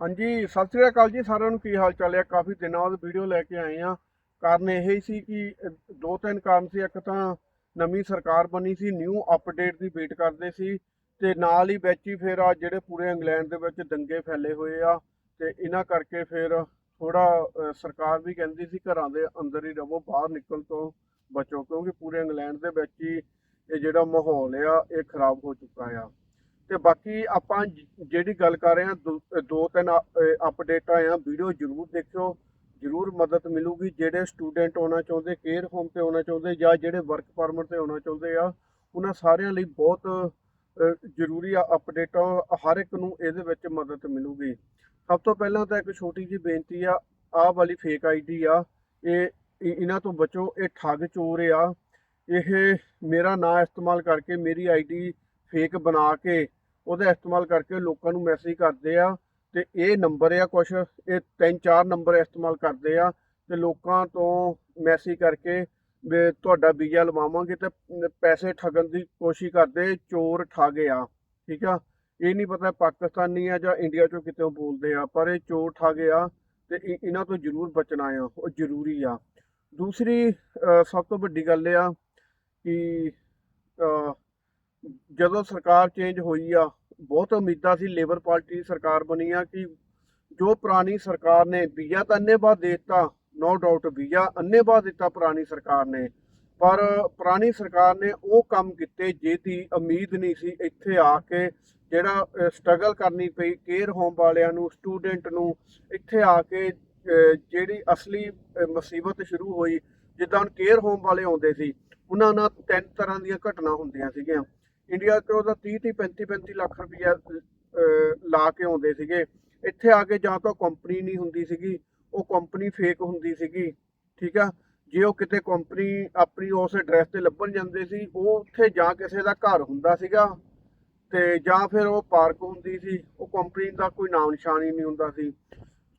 ਹਾਂਜੀ, ਸਤਿ ਸ੍ਰੀ ਅਕਾਲ ਜੀ, ਸਾਰਿਆਂ ਨੂੰ ਕੀ ਹਾਲ ਚਾਲ ਹੈ? ਕਾਫੀ ਦਿਨਾਂ ਬਾਅਦ ਵੀਡੀਓ ਲੈ ਕੇ ਆਏ ਆ ਕਾਰਨ ਇਹ ਹੀ ਸੀ ਕਿ ਦੋ ਤਿੰਨ ਕਾਰਨ ਸੀ। ਇੱਕ ਤਾਂ ਨਵੀਂ ਸਰਕਾਰ ਬਣੀ ਸੀ ਨਿਊ ਅਪਡੇਟ ਦੀ ਵੇਟ ਕਰਦੇ ਸੀ ਤੇ ਨਾਲ ਹੀ ਵਿੱਚ ਹੀ ਫਿਰ ਆ ਜਿਹੜੇ ਪੂਰੇ ਇੰਗਲੈਂਡ ਦੇ ਵਿੱਚ ਦੰਗੇ ਫੈਲੇ ਹੋਏ ਆ ਤੇ ਇਹਨਾਂ ਕਰਕੇ ਫਿਰ ਥੋੜਾ ਸਰਕਾਰ ਵੀ ਕਹਿੰਦੀ ਸੀ ਘਰਾਂ ਦੇ ਅੰਦਰ ਹੀ ਰਹੋ, ਬਾਹਰ ਨਿਕਲ ਤੋਂ ਬਚੋ, ਕਿਉਂਕਿ ਪੂਰੇ ਇੰਗਲੈਂਡ ਦੇ ਵਿੱਚ ਹੀ ਇਹ ਜਿਹੜਾ ਮਾਹੌਲ ਆ, ਇਹ ਖਰਾਬ ਹੋ ਚੁੱਕਾ ਆ। ਤੇ ਬਾਕੀ ਆਪਾਂ ਜ- ਜਿਹੜੀ ਗੱਲ ਕਰ ਰਹੇ ਹਾਂ, ਦੋ- ਦੋ ਤਿੰਨ ਅਪਡੇਟਾਂ ਆ, ਵੀਡੀਓ ਜ਼ਰੂਰ ਦੇਖਿਓ, ਜ਼ਰੂਰ ਮਦਦ ਮਿਲੂਗੀ, ਜਿਹੜੇ ਸਟੂਡੈਂਟ ਹੋਣਾ ਚਾਹੁੰਦੇ ਕੇਅਰ ਹੋਮ ਤੇ ਹੋਣਾ ਚਾਹੁੰਦੇ, ਜਾਂ ਜਿਹੜੇ ਵਰਕ ਪਰਮਿਟ ਤੇ ਹੋਣਾ ਚਾਹੁੰਦੇ ਆ, ਉਹਨਾਂ ਸਾਰਿਆਂ ਲਈ ਬਹੁਤ ਜ਼ਰੂਰੀ ਆ ਅਪਡੇਟਾਂ ਹਰ ਇੱਕ ਨੂੰ ਇਹਦੇ ਵਿੱਚ ਮਦਦ ਮਿਲੂਗੀ। ਸਭ ਤੋਂ ਪਹਿਲਾਂ ਤਾਂ ਇੱਕ ਛੋਟੀ ਜਿਹੀ ਬੇਨਤੀ ਆ, ਆਹ ਵਾਲੀ ਫੇਕ ਆਈਡੀ ਆ, ਇਹ ਇਹਨਾਂ ਤੋਂ ਬਚੋ, ਇਹ ਠੱਗ ਚੋਰ ਆ, ਇਹ ਮੇਰਾ ਨਾਂ ਇਸਤੇਮਾਲ ਕਰਕੇ ਮੇਰੀ ਆਈਡੀ ਫੇਕ ਬਣਾ ਕੇ ਉਹਦਾ ਇਸਤੇਮਾਲ ਕਰਕੇ ਲੋਕਾਂ ਨੂੰ ਮੈਸੇਜ ਕਰਦੇ ਆ ਤੇ ਇਹ ਨੰਬਰ ਆ ਕੁਛ, ਇਹ ਤਿੰਨ ਚਾਰ ਨੰਬਰ ਇਸਤੇਮਾਲ ਕਰਦੇ ਆ ਤੇ ਲੋਕਾਂ ਤੋਂ ਮੈਸੇਜ ਕਰਕੇ ਵੀ ਤੁਹਾਡਾ ਵੀਜ਼ਾ ਲਵਾਵਾਂਗੇ ਤੇ ਪੈਸੇ ਠੱਗਣ ਦੀ ਕੋਸ਼ਿਸ਼ ਕਰਦੇ, ਚੋਰ ਠੱਗ ਆ, ਠੀਕ ਆ? ਇਹ ਨਹੀਂ ਪਤਾ ਪਾਕਿਸਤਾਨੀ ਆ ਜਾਂ ਇੰਡੀਆ ਚੋਂ ਕਿਤੇੋਂ ਬੋਲਦੇ ਆ, ਪਰ ਇਹ ਚੋਰ ਠੱਗ ਆ ਤੇ ਇਹਨਾਂ ਤੋਂ ਜ਼ਰੂਰ ਬਚਣਾ ਆ, ਉਹ ਜ਼ਰੂਰੀ ਆ। ਦੂਸਰੀ ਸਭ ਤੋਂ ਵੱਡੀ ਗੱਲ ਇਹ ਆ ਕਿ ਜਦੋਂ ਸਰਕਾਰ ਚੇਂਜ ਹੋਈ ਆ ਬਹੁਤ ਉਮੀਦਾਂ ਸੀ, ਲੇਬਰ ਪਾਰਟੀ ਦੀ ਸਰਕਾਰ ਬਣੀ ਆ ਕਿ ਜੋ ਪੁਰਾਣੀ ਸਰਕਾਰ ਨੇ ਵੀਜ਼ਾ ਤਾਂ ਅੰਨੇਵਾਹ ਦੇ ਦਿੱਤਾ ਨੋ ਡਾਊਟ ਵੀਜ਼ਾ ਅੰਨੇਵਾਹ ਦਿੱਤਾ ਪੁਰਾਣੀ ਸਰਕਾਰ ਨੇ, ਪਰ ਪੁਰਾਣੀ ਸਰਕਾਰ ਨੇ ਉਹ ਕੰਮ ਕੀਤੇ ਜਿਹਦੀ ਉਮੀਦ ਨਹੀਂ ਸੀ ਇੱਥੇ ਆ ਕੇ ਜਿਹੜਾ ਸਟਰਗਲ ਕਰਨੀ ਪਈ ਕੇਅਰ ਹੋਮ ਵਾਲਿਆਂ ਨੂੰ ਸਟੂਡੈਂਟ ਨੂੰ, ਇੱਥੇ ਆ ਕੇ ਜਿਹੜੀ ਅਸਲੀ ਮੁਸੀਬਤ ਸ਼ੁਰੂ ਹੋਈ, ਜਿੱਦਾਂ ਹੁਣ ਕੇਅਰ ਹੋਮ ਵਾਲੇ ਆਉਂਦੇ ਸੀ, ਉਹਨਾਂ ਨਾਲ ਤਿੰਨ ਤਰ੍ਹਾਂ ਦੀਆਂ ਘਟਨਾ ਹੁੰਦੀਆਂ ਸੀਗੀਆਂ। ਇੰਡੀਆ 'ਚ ਉਹਦਾ 30 30 35 35 ਲੱਖ ਰੁਪਈਆ ਲਾ ਕੇ ਆਉਂਦੇ ਸੀਗੇ। ਇੱਥੇ ਆ ਕੇ ਜਾਂ ਤਾਂ ਕੰਪਨੀ ਨਹੀਂ ਹੁੰਦੀ ਸੀਗੀ, ਉਹ ਕੰਪਨੀ ਫੇਕ ਹੁੰਦੀ ਸੀਗੀ, ਠੀਕ ਆ? ਜੇ ਉਹ ਕਿਤੇ ਕੰਪਨੀ ਆਪਣੀ ਉਸ ਐਡਰੈਸ ਤੇ ਲੱਭਣ ਜਾਂਦੇ ਸੀ, ਉਹ ਉੱਥੇ ਜਾਂ ਕਿਸੇ ਦਾ ਘਰ ਹੁੰਦਾ ਸੀਗਾ, ਤੇ ਜਾਂ ਫਿਰ ਉਹ ਪਾਰਕ ਹੁੰਦੀ ਸੀ, ਉਹ ਕੰਪਨੀ ਦਾ ਕੋਈ ਨਾਮ ਨਿਸ਼ਾਨ ਹੀ ਨਹੀਂ ਹੁੰਦਾ ਸੀ।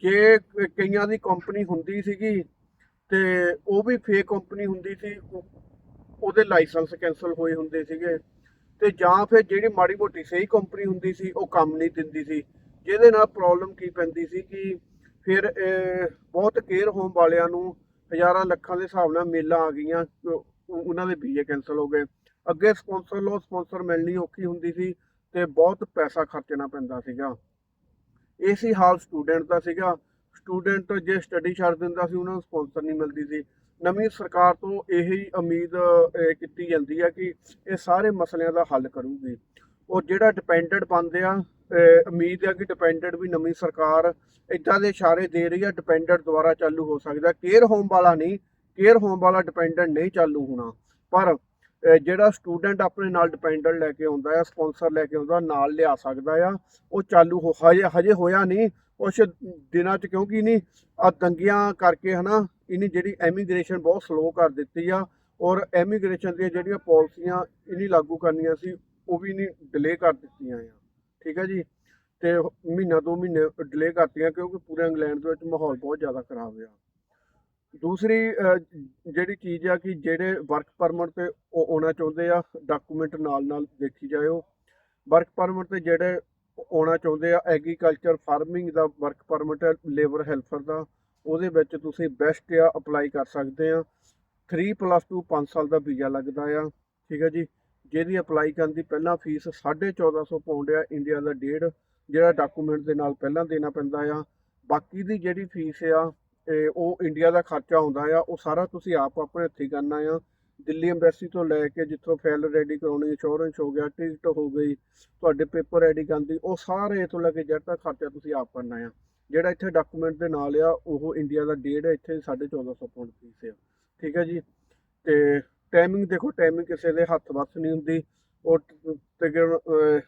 ਜੇ ਕਈਆਂ ਦੀ ਕੰਪਨੀ ਹੁੰਦੀ ਸੀਗੀ, ਤੇ ਉਹ ਵੀ ਫੇਕ ਕੰਪਨੀ ਹੁੰਦੀ ਸੀ, ਉਹ- ਉਹਦੇ ਲਾਇਸੈਂਸ ਕੈਨਸਲ ਹੋਏ ਹੁੰਦੇ ਸੀਗੇ। ਤੇ ਜਾਂ ਫਿਰ ਜਿਹੜੀ ਮਾੜੀ ਮੋਟੀ ਸਹੀ ਕੰਪਨੀ ਹੁੰਦੀ ਸੀ, ਉਹ ਕੰਮ ਨਹੀਂ ਦਿੰਦੀ ਸੀ। ਜਿਹਦੇ ਨਾਲ ਪ੍ਰੋਬਲਮ ਕੀ ਪੈਂਦੀ ਸੀ ਕਿ ਫਿਰ ਬਹੁਤ ਕੇਅਰ ਹੋਮ ਵਾਲਿਆਂ ਨੂੰ ਹਜ਼ਾਰਾਂ ਲੱਖਾਂ ਦੇ ਹਿਸਾਬ ਨਾਲ ਮੇਲਾਂ ਆ ਗਈਆਂ ਉਹਨਾਂ ਦੇ ਵੀਜ਼ੇ ਕੈਨਸਲ ਹੋ ਗਏ। ਅੱਗੇ ਸਪਾਂਸਰ ਲੋ ਸਪਾਂਸਰ ਮਿਲਣੀ ਔਖੀ ਹੁੰਦੀ ਸੀ ਤੇ ਬਹੁਤ ਪੈਸਾ ਖਰਚਣਾ ਪੈਂਦਾ ਸੀਗਾ। ਇਸੇ ਹਾਲ ਸਟੂਡੈਂਟ ਦਾ ਸੀਗਾ। ਸਟੂਡੈਂਟ ਜੇ ਸਟੱਡੀ ਛੱਡ ਦਿੰਦਾ ਸੀ, ਉਹਨਾਂ ਨੂੰ ਸਪਾਂਸਰ ਨਹੀਂ ਮਿਲਦੀ ਸੀ। ਨਵੀਂ ਸਰਕਾਰ ਤੋਂ ਇਹੀ ਉਮੀਦ ਕੀਤੀ ਜਾਂਦੀ ਆ ਕਿ ਇਹ ਸਾਰੇ ਮਸਲਿਆਂ ਦਾ ਹੱਲ ਕਰੂਗੀ। ਔਰ ਜਿਹੜਾ ਡਿਪੈਂਡੈਂਟ ਬੰਦੇ ਆ ਉਮੀਦ ਹੈ ਕਿ ਡਿਪੈਂਡੈਂਟ ਵੀ ਨਵੀਂ ਸਰਕਾਰ ਇਦਾਂ ਦੇ ਇਸ਼ਾਰੇ ਦੇ ਰਹੀ ਆ ਡਿਪੈਂਡੈਂਟ ਦੁਆਰਾ ਚਾਲੂ ਹੋ ਸਕਦਾ। ਕੇਅਰ ਹੋਮ ਵਾਲਾ ਨਹੀਂ ਕੇਅਰ ਹੋਮ ਵਾਲਾ ਡਿਪੈਂਡੈਂਟ ਨਹੀਂ ਚਾਲੂ ਹੋਣਾ। ਪਰ ਜਿਹੜਾ ਸਟੂਡੈਂਟ ਆਪਣੇ ਨਾਲ ਡਿਪੈਂਡੈਂਟ ਲੈ ਕੇ ਆਉਂਦਾ ਆ ਸਪਾਂਸਰ ਲੈ ਕੇ ਆਉਂਦਾ, ਨਾਲ ਲਿਆ ਸਕਦਾ ਆ, ਉਹ ਚਾਲੂ ਹੋ ਹਜੇ ਹਜੇ ਹੋਇਆ ਨਹੀਂ। ਕੁਛ ਦਿਨਾਂ ਚ ਕਿਉਂਕਿ ਨਹੀਂ ਆ ਦੰਗੀਆਂ ਕਰਕੇ ਹਨਾ ਇਹਨੇ ਜਿਹੜੀ ਐਮੀਗ੍ਰੇਸ਼ਨ ਬਹੁਤ ਸਲੋ ਕਰ ਦਿੱਤੀ ਆ, ਔਰ ਐਮੀਗ੍ਰੇਸ਼ਨ ਦੀਆਂ ਜਿਹੜੀਆਂ ਪਾਲਿਸੀਆਂ ਇਹਨੇ ਲਾਗੂ ਕਰਨੀਆਂ ਸੀ, ਉਹ ਵੀ ਨਹੀਂ ਡਿਲੇ ਕਰ ਦਿੱਤੀਆਂ ਆ। ਠੀਕ ਹੈ ਜੀ? ਤੇ ਮਹੀਨਾ ਦੋ ਮਹੀਨੇ ਡਿਲੇ ਕਰਤੀਆਂ ਕਿਉਂਕਿ ਪੂਰੇ ਇੰਗਲੈਂਡ ਦੇ ਵਿੱਚ ਮਾਹੌਲ ਬਹੁਤ ਜ਼ਿਆਦਾ ਖਰਾਬ ਆ। ਦੂਸਰੀ ਜਿਹੜੀ ਚੀਜ਼ ਆ ਕਿ ਜਿਹੜੇ ਵਰਕ ਪਰਮਿਟ ਤੇ ਉਹ ਆਉਣਾ ਚਾਹੁੰਦੇ ਆ ਡਾਕੂਮੈਂਟ ਨਾਲ ਨਾਲ ਦੇਖੀ ਜਾਇਓ। ਵਰਕ ਪਰਮਿਟ ਤੇ ਜਿਹੜੇ ਆਉਣਾ ਚਾਹੁੰਦੇ ਆ ਐਗਰੀਕਲਚਰ ਫਾਰਮਿੰਗ ਦਾ ਵਰਕ ਪਰਮਿਟ ਲੇਬਰ ਹੈਲਪਰ ਦਾ, ਉਹਦੇ ਵਿੱਚ ਤੁਸੀਂ ਬੈਸਟ ਆ, ਅਪਲਾਈ ਕਰ ਸਕਦੇ ਆ। 3+2 5 ਸਾਲ ਦਾ ਵੀਜ਼ਾ ਲੱਗਦਾ ਆ, ਠੀਕ ਹੈ ਜੀ। ਜਿਹਦੀ ਅਪਲਾਈ ਕਰਨ ਦੀ ਪਹਿਲਾਂ ਫੀਸ 1450 ਪਾਉਂਡ ਆ, ਇੰਡੀਆ ਦਾ ਡੇਢ, ਜਿਹੜਾ ਡਾਕੂਮੈਂਟ ਦੇ ਨਾਲ ਪਹਿਲਾਂ ਦੇਣਾ ਪੈਂਦਾ ਆ। ਬਾਕੀ ਦੀ ਜਿਹੜੀ ਫੀਸ ਆ ਉਹ ਇੰਡੀਆ ਦਾ ਖਰਚਾ ਹੁੰਦਾ ਆ, ਉਹ ਸਾਰਾ ਤੁਸੀਂ ਆਪ ਆਪਣੇ ਹੱਥੀਂ ਕਰਨਾ ਆ। ਦਿੱਲੀ ਐਮਬੈਸੀ ਤੋਂ ਲੈ ਕੇ ਜਿੱਥੋਂ ਫਾਈਲ ਰੈਡੀ ਕਰਾਉਣੀ ਇੰਸ਼ੋਰੈਂਸ ਹੋ ਗਿਆ ਟਿਕਟ ਹੋ ਗਈ, ਤੁਹਾਡੇ ਪੇਪਰ ਰੈਡੀ ਕਰਦੀ ਉਹ ਸਾਰੇ ਤੋਂ ਲੈ ਕੇ ਜਦ ਤੱਕ ਖਰਚਾ ਤੁਸੀਂ ਆਪ ਕਰਨਾ ਆ। ਜਿਹੜਾ ਇੱਥੇ ਡਾਕੂਮੈਂਟ ਦੇ ਨਾਲ ਆ, ਉਹ ਇੰਡੀਆ ਦਾ ਡੇਢ ਹੈ ਇੱਥੇ 1450 ਪਾਉਂਡ ਫੀਸ ਆ। ਠੀਕ ਹੈ ਜੀ? ਤੇ ਟਾਈਮਿੰਗ ਦੇਖੋ ਟਾਈਮਿੰਗ ਕਿਸੇ ਦੇ ਹੱਥ ਵੱਸ ਨਹੀਂ ਹੁੰਦੀ। ਉਹ ਤਕਰੀਬਨ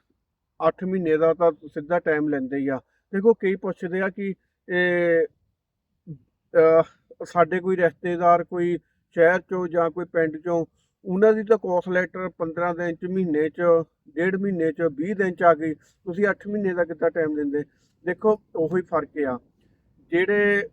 8 ਮਹੀਨੇ ਦਾ ਤਾਂ ਸਿੱਧਾ ਟਾਈਮ ਲੈਂਦੇ ਹੀ ਆ। ਦੇਖੋ, ਕਈ ਪੁੱਛਦੇ ਆ ਕਿ ਇਹ ਸਾਡੇ ਕੋਈ ਰਿਸ਼ਤੇਦਾਰ, ਕੋਈ ਸ਼ਹਿਰ ਚੋਂ ਜਾਂ ਕੋਈ ਪਿੰਡ ਚੋਂ, ਉਹਨਾਂ ਦੀ ਤਾਂ ਕੋਸ ਲੈਟਰ 15 ਦਿਨ ਚ, ਮਹੀਨੇ ਚ, ਡੇਢ ਮਹੀਨੇ ਚ 20 ਦਿਨ ਚ ਆ ਗਈ। ਤੁਸੀਂ 8 ਮਹੀਨੇ ਦਾ ਕਿੱਦਾਂ ਟਾਈਮ ਦਿੰਦੇ? ਦੇਖੋ, ਉਹੀ ਫ਼ਰਕ ਆ। ਜਿਹੜੇ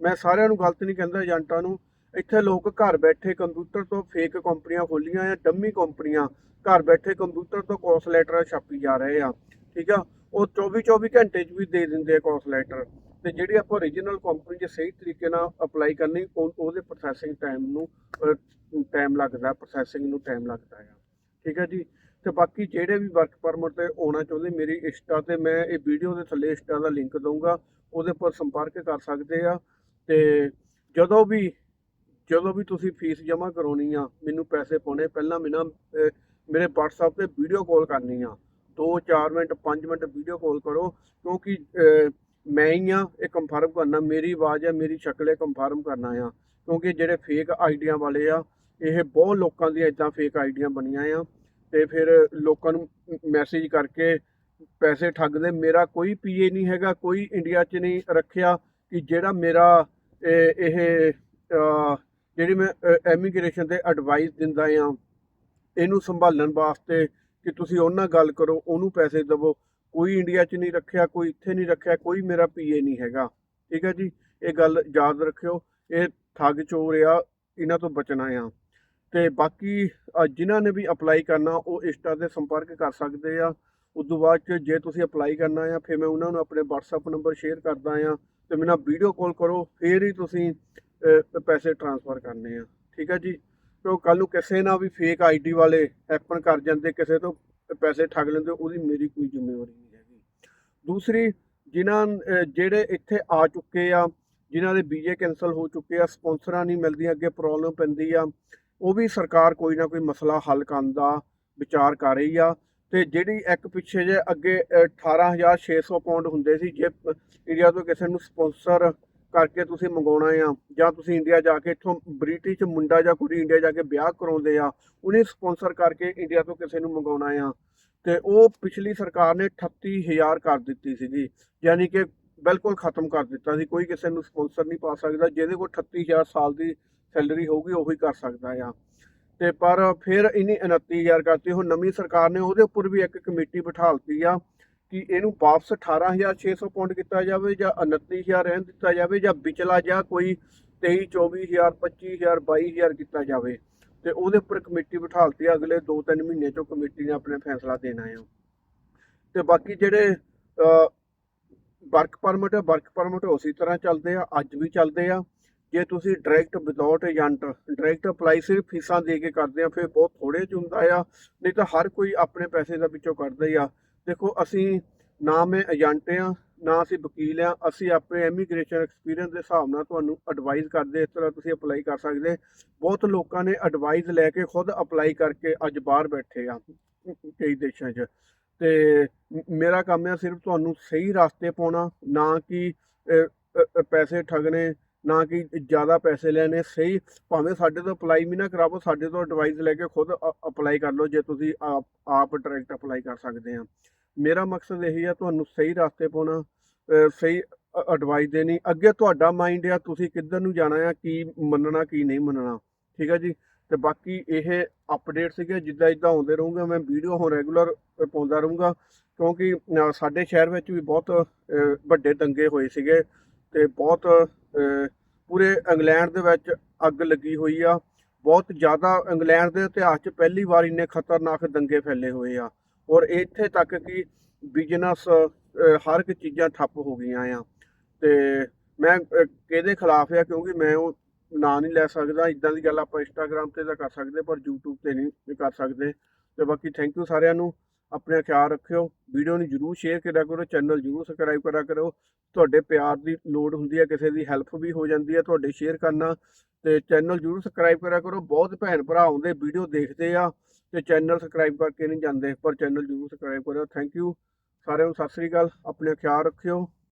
ਮੈਂ ਸਾਰਿਆਂ ਨੂੰ ਗਲਤ ਨਹੀਂ ਕਹਿੰਦਾ, ਏਜੰਟਾਂ ਨੂੰ। ਇੱਥੇ ਲੋਕ ਘਰ ਬੈਠੇ ਕੰਪਿਊਟਰ ਤੋਂ ਫੇਕ ਕੰਪਨੀਆਂ ਖੋਲੀਆਂ ਆ ਡੰਮੀ ਕੰਪਨੀਆਂ ਘਰ ਬੈਠੇ ਕੰਪਿਊਟਰ ਤੋਂ ਕੋਸ ਲੈਟਰ ਛਾਪੀ ਜਾ ਰਹੇ ਆ। ਠੀਕ ਆ? ਉਹ 24 24 ਘੰਟੇ 'ਚ ਵੀ ਦੇ ਦਿੰਦੇ ਆ ਕਾਸਟ ਲੈਟਰ ਤੇ ਜਿਹੜੀ ਆਪਾਂ ਰੀਜਨਲ ਕੰਪਨੀ 'ਚ ਸਹੀ ਤਰੀਕੇ ਨਾਲ ਅਪਲਾਈ ਕਰਨੀ ਉਹ- ਉਹਦੇ ਪ੍ਰੋਸੈਸਿੰਗ ਟਾਈਮ ਨੂੰ ਟਾਈਮ ਲੱਗਦਾ ਪ੍ਰੋਸੈਸਿੰਗ ਨੂੰ ਟਾਈਮ ਲੱਗਦਾ ਆ। ਠੀਕ ਹੈ ਜੀ? ਤੇ ਬਾਕੀ ਜਿਹੜੇ ਵੀ ਵਰਕ ਪਰਮਿਟ ਤੇ ਆਉਣਾ ਚਾਹੁੰਦੇ ਮੇਰੀ ਇੰਸਟਾ ਤੇ ਮੈਂ ਇਹ ਵੀਡੀਓ ਦੇ ਥੱਲੇ ਇੰਸਟਾ ਦਾ ਲਿੰਕ ਦਊਂਗਾ ਉਹਦੇ ਪਰ ਸੰਪਰਕ ਕਰ ਸਕਦੇ ਆ। ਤੇ ਜਦੋਂ ਵੀ ਜਦੋਂ ਵੀ ਤੁਸੀਂ ਫੀਸ ਜਮ੍ਹਾਂ ਕਰਾਉਣੀ ਆ ਮੈਨੂੰ ਪੈਸੇ ਪਾਉਣੇ ਪਹਿਲਾਂ ਮੈਨੂੰ ਅਹ, ਮੇਰੇ WhatsApp ਤੇ ਵੀਡੀਓ ਕਾਲ ਕਰਨੀ ਆ। 2-4 ਮਿੰਟ 5 ਮਿੰਟ ਵੀਡੀਓ ਕਾਲ ਕਰੋ ਕਿਉਂਕਿ ਮੈਂ ਹੀ ਆ, ਇਹ ਕੰਫਰਮ ਕਰਨਾ, ਮੇਰੀ ਆਵਾਜ਼ ਹੈ ਮੇਰੀ ਸ਼ਕਲ ਹੈ ਕੰਫਰਮ ਕਰਨਾ ਆ। ਕਿਉਂਕਿ ਜਿਹੜੇ ਫੇਕ ਆਈਡੀਆਂ ਵਾਲੇ ਆ, ਇਹ ਬਹੁਤ ਲੋਕਾਂ ਦੀਆਂ ਇਦਾਂ ਫੇਕ ਆਈਡੀਆਂ ਬਣੀਆਂ ਆ। ਤੇ ਫਿਰ ਲੋਕਾਂ ਨੂੰ ਮੈਸੇਜ ਕਰਕੇ ਪੈਸੇ ਠੱਗਦੇ, ਮੇਰਾ ਕੋਈ ਪੀਏ ਨਹੀਂ ਹੈਗਾ, ਕੋਈ ਇੰਡੀਆ 'ਚ ਨਹੀਂ ਰੱਖਿਆ ਕਿ ਜਿਹੜਾ ਮੇਰਾ, ਇਹ ਜਿਹੜੀ ਮੈਂ ਐਮੀਗ੍ਰੇਸ਼ਨ ਤੇ ਐਡਵਾਈਸ ਦਿੰਦਾ ਆ, ਇਹਨੂੰ ਸੰਭਾਲਣ ਵਾਸਤੇ ਕਿ ਤੁਸੀਂ ਉਹਨਾਂ ਨਾਲ ਗੱਲ ਕਰੋ, ਉਹਨੂੰ ਪੈਸੇ ਦੇਵੋ। ਕੋਈ ਇੰਡੀਆ 'ਚ ਨਹੀਂ ਰੱਖਿਆ ਕੋਈ ਇੱਥੇ ਨਹੀਂ ਰੱਖਿਆ ਕੋਈ ਮੇਰਾ ਪੀਏ ਨਹੀਂ ਹੈਗਾ। ਠੀਕ ਹੈ ਜੀ? ਇਹ ਗੱਲ ਯਾਦ ਰੱਖਿਓ ਇਹ ਠੱਗ ਚੋਰ ਆ ਇਹਨਾਂ ਤੋਂ ਬਚਣਾ ਆ। ਤੇ ਬਾਕੀ ਅ, ਜਿਨ੍ਹਾਂ ਨੇ ਵੀ ਅਪਲਾਈ ਕਰਨਾ ਉਹ ਇੰਸਟਾ ਤੇ ਸੰਪਰਕ ਕਰ ਸਕਦੇ ਆ। ਉਸ ਤੋਂ ਬਾਅਦ ਚ ਜੇ ਤੁਸੀਂ ਅਪਲਾਈ ਕਰਨਾ ਆ ਫਿਰ ਮੈਂ ਉਹਨਾਂ ਨੂੰ ਆਪਣੇ WhatsApp ਨੰਬਰ ਸ਼ੇਅਰ ਕਰਦਾ ਆ ਤੇ ਮੇਰੇ ਨਾਲ ਵੀਡੀਓ ਕਾਲ ਕਰੋ ਫਿਰ ਹੀ ਤੁਸੀਂ ਪੈਸੇ ਟ੍ਰਾਂਸਫਰ ਕਰਨੇ ਆ। ਠੀਕ ਹੈ ਜੀ? ਕਿਉਂ ਕੱਲ ਨੂੰ ਕਿਸੇ ਨਾਲ ਵੀ ਫੇਕ ਆਈਡੀ ਵਾਲੇ ਹੈਪਨ ਕਰ ਜਾਂਦੇ ਕਿਸੇ ਤੋਂ ਪੈਸੇ ਠੱਗ ਲੈਂਦੇ ਉਹਦੀ ਮੇਰੀ ਕੋਈ ਜ਼ਿੰਮੇਵਾਰੀ ਦੂਸਰੀ ਜਿਨ੍ਹਾਂ ਜਿਹੜੇ ਇੱਥੇ ਆ ਚੁੱਕੇ ਆ ਜਿਨ੍ਹਾਂ ਦੇ ਵੀਜ਼ੇ ਕੈਨਸਲ ਹੋ ਚੁੱਕੇ ਆ ਸਪਾਂਸਰਾਂ ਨਹੀਂ ਮਿਲਦੀਆਂ ਅੱਗੇ ਪ੍ਰੋਬਲਮ ਪੈਂਦੀ ਆ ਉਹ ਵੀ ਸਰਕਾਰ ਕੋਈ ਨਾ ਕੋਈ ਮਸਲਾ ਹੱਲ ਕਰਨ ਦਾ ਵਿਚਾਰ ਕਰ ਰਹੀ ਆ। ਤੇ ਜਿਹੜੀ ਇੱਕ ਪਿੱਛੇ ਜੇ ਅੱਗੇ ਅ, 18600 ਪਾਉਂਡ ਹੁੰਦੇ ਸੀ ਜੇ ਇੰਡੀਆ ਤੋਂ ਕਿਸੇ ਨੂੰ ਸਪਾਂਸਰ ਕਰਕੇ ਤੁਸੀਂ ਮੰਗਾਉਣਾ ਆ ਜਾਂ ਤੁਸੀਂ ਇੰਡੀਆ ਜਾ ਕੇ ਇੱਥੋਂ ਬ੍ਰਿਟਿਸ਼ ਮੁੰਡਾ ਜਾਂ ਕੁੜੀ ਇੰਡੀਆ ਜਾ ਕੇ ਵਿਆਹ ਕਰਾਉਂਦੇ ਆ ਉਹਨੇ ਸਪਾਂਸਰ ਕਰਕੇ ਇੰਡੀਆ ਤੋਂ ਕਿਸੇ ਨੂੰ ਮੰਗਾਉਣਾ ਆ। ਤੇ ਉਹ ਪਿਛਲੀ ਸਰਕਾਰ ਨੇ 38000 ਕਰ ਦਿੱਤੀ ਸੀਗੀ, ਯਾਨੀ ਕਿ ਬਿਲਕੁਲ ਖਤਮ ਕਰ ਦਿੱਤਾ ਸੀ, ਕੋਈ ਕਿਸੇ ਨੂੰ ਸਪਾਂਸਰ ਨਹੀਂ ਪਾ ਸਕਦਾ, ਜਿਹਦੇ ਕੋਲ 38000 ਸਾਲ ਦੀ ਸੈਲਰੀ ਹੋਊਗੀ, ਉਹੀ ਕਰ ਸਕਦਾ ਆ। ਤੇ ਪਰ ਫਿਰ ਇਹਨੇ 29000 ਕਰਤੀ ਹੁਣ ਨਵੀਂ ਸਰਕਾਰ ਨੇ ਉਹਦੇ ਉੱਪਰ ਵੀ ਇੱਕ ਕਮੇਟੀ ਬਿਠਾਲਤੀ ਆ ਕਿ ਇਹਨੂੰ ਵਾਪਸ 18600 ਪਾਉਂਡ ਕੀਤਾ ਜਾਵੇ ਜਾਂ 29000 ਰਹਿਣ ਦਿੱਤਾ ਜਾਵੇ ਜਾਂ ਵਿਚਲਾ ਜਾਂ ਕੋਈ 23 24000 25000 22000 ਕੀਤਾ ਜਾਵੇ। ਤੇ ਉਹਦੇ ਉੱਪਰ ਕਮੇਟੀ ਬਿਠਾਲਤੀ ਆ ਅਗਲੇ 2-3 ਮਹੀਨੇ ਚੋਂ ਕਮੇਟੀ ਨੇ ਆਪਣੇ ਫੈਸਲਾ ਦੇਣਾ ਆ। ਤੇ ਬਾਕੀ ਜਿਹੜੇ ਵਰਕ ਪਰਮਿਟ ਵਰਕ ਪਰਮਿਟ ਉਸੇ ਤਰ੍ਹਾਂ ਚੱਲਦੇ ਆ, ਅੱਜ ਵੀ ਚੱਲਦੇ ਆ। ਜੇ ਤੁਸੀਂ direct without agent direct apply ਸਿਰਫ ਫੀਸਾਂ ਦੇ ਕੇ ਕਰਦੇ ਆ, ਫਿਰ ਬਹੁਤ ਥੋੜੇ ਚ ਹੁੰਦਾ ਆ। ਨਹੀਂ ਤਾਂ ਹਰ ਕੋਈ ਆਪਣੇ ਪੈਸੇ ਦਾ ਵਿੱਚੋਂ ਕੱਢਦਾ ਹੀ ਆ। ਦੇਖੋ, ਅਸੀਂ ਨਾ ਮੈਂ ਏਜੰਟ ਆ ਨਾ ਅਸੀਂ ਵਕੀਲ ਆ ਅਸੀਂ ਆਪਣੇ ਐਮੀਗ੍ਰੇਸ਼ਨ ਐਕਸਪੀਰੀਅੰਸ ਦੇ ਹਿਸਾਬ ਨਾਲ ਤੁਹਾਨੂੰ ਐਡਵਾਈਸ ਕਰਦੇ, ਇਸ ਤਰ੍ਹਾਂ ਤੁਸੀਂ ਅਪਲਾਈ ਕਰ ਸਕਦੇ। ਬਹੁਤ ਲੋਕਾਂ ਨੇ ਐਡਵਾਈਸ ਲੈ ਕੇ ਖੁਦ ਅਪਲਾਈ ਕਰਕੇ ਅੱਜ ਬਾਹਰ ਬੈਠੇ ਆ, ਕਈ ਦੇਸ਼ਾਂ 'ਚ। ਤੇ ਮੇਰਾ ਕੰਮ ਆ ਸਿਰਫ ਤੁਹਾਨੂੰ ਸਹੀ ਰਸਤੇ ਪਾਉਣਾ, ਨਾ ਕਿ ਪੈਸੇ ਠੱਗਣੇ, ਨਾ ਕਿ ਜ਼ਿਆਦਾ ਪੈਸੇ ਲੈਣੇ, ਸਹੀ ਭਾਵੇਂ ਸਾਡੇ ਤੋਂ ਅਪਲਾਈ ਵੀ ਨਾ ਕਰਾਵੋ, ਸਾਡੇ ਤੋਂ ਐਡਵਾਈਸ ਲੈ ਕੇ ਖੁਦ ਅਪਲਾਈ ਕਰ ਲਓ, ਜੇ ਤੁਸੀਂ ਆਪ ਆਪ ਡਾਇਰੈਕਟ ਅਪਲਾਈ ਕਰ ਸਕਦੇ ਆ। ਮੇਰਾ ਮਕਸਦ ਇਹੀ ਆ, ਤੁਹਾਨੂੰ ਸਹੀ ਰਸਤੇ ਪਾਉਣਾ ਸਹੀ ਐਡਵਾਈਸ ਦੇਣੀ। ਅੱਗੇ ਤੁਹਾਡਾ ਮਾਈਂਡ ਆ, ਤੁਸੀਂ ਕਿੱਧਰ ਨੂੰ ਜਾਣਾ ਆ, ਕੀ ਮੰਨਣਾ, ਕੀ ਨਹੀਂ ਮੰਨਣਾ। ਠੀਕ ਆ ਜੀ? ਤੇ ਬਾਕੀ ਇਹ ਅਪਡੇਟ ਸੀਗੇ, ਜਿੱਦਾਂ ਜਿੱਦਾਂ ਆਉਂਦੇ ਰਹੂੰਗਾ, ਮੈਂ ਵੀਡੀਓ ਹੁਣ ਰੈਗੂਲਰ ਪਾਉਂਦਾ ਰਹੂੰਗਾ। ਕਿਉਂਕਿ ਸਾਡੇ ਸ਼ਹਿਰ ਵਿੱਚ ਵੀ ਬਹੁਤ ਵੱਡੇ ਦੰਗੇ ਹੋਏ ਸੀਗੇ ਤੇ ਬਹੁਤ ਪੂਰੇ ਇੰਗਲੈਂਡ ਦੇ ਵਿੱਚ ਅੱਗ ਲੱਗੀ ਹੋਈ ਆ। ਬਹੁਤ ਜ਼ਿਆਦਾ ਇੰਗਲੈਂਡ ਦੇ ਇਤਿਹਾਸ 'ਚ ਪਹਿਲੀ ਵਾਰ ਇੰਨੇ ਖਤਰਨਾਕ ਦੰਗੇ ਫੈਲੇ ਹੋਏ ਆ। ਔਰ ਇੱਥੇ ਤੱਕ ਕਿ ਬਿਜ਼ਨਸ ਹਰ ਇੱਕ ਚੀਜ਼ਾਂ ਠੱਪ ਹੋ ਗਈਆਂ ਆ। ਤੇ ਮੈਂ ਕਿਹਦੇ ਖਿਲਾਫ ਆ? ਕਿਉਂਕਿ ਮੈਂ ਉਹ ਨਾਂ ਨਹੀਂ ਲੈ ਸਕਦਾ। ਇਦਾਂ ਦੀ ਗੱਲ ਆਪਾਂ ਇੰਸਟਾਗ੍ਰam ਤੇ ਤਾਂ ਕਰ ਸਕਦੇ, ਪਰ YouTube ਤੇ ਨਹੀਂ ਕਰ ਸਕਦੇ। ਤੇ ਬਾਕੀ ਥੈਂਕ ਯੂ ਸਾਰਿਆਂ ਨੂੰ। ਆਪਣੇ ਖਿਆਲ ਰੱਖਿਓ। ਵੀਡੀਓ ਨੂੰ ਜਰੂਰ ਸ਼ੇਅਰ ਕਰਿਆ ਕਰੋ। ਚੈਨਲ ਜਰੂਰ ਸਬਸਕ੍ਰਾਈਬ ਕਰਿਆ ਕਰੋ। ਤੁਹਾਡੇ ਪਿਆਰ ਦੀ ਲੋੜ ਹੁੰਦੀ ਹੈ ਕਿਸੇ ਦੀ ਹੈਲਪ ਵੀ ਹੋ ਜਾਂਦੀ ਹੈ ਤੁਹਾਡੇ ਸ਼ੇਅਰ ਕਰਨਾ। ਤੇ ਚੈਨਲ ਜਰੂਰ ਸਬਸਕ੍ਰਾਈਬ ਕਰਿਆ ਕਰੋ। ਬਹੁਤ ਭੈਣ ਭਰਾ ਆਉਂਦੇ, ਵੀਡੀਓ ਦੇਖਦੇ ਆ। ਤੇ ਚੈਨਲ ਸਬਸਕ੍ਰਾਈਬ ਕਰਕੇ ਨਹੀਂ ਜਾਂਦੇ, ਪਰ ਚੈਨਲ ਜਰੂਰ ਸਬਸਕ੍ਰਾਈਬ ਕਰਿਓ। ਥੈਂਕ ਯੂ ਸਾਰਿਆਂ ਨੂੰ ਸਤਿ ਸ੍ਰੀ ਅਕਾਲ। ਆਪਣੇ ਖਿਆਲ ਰੱਖਿਓ।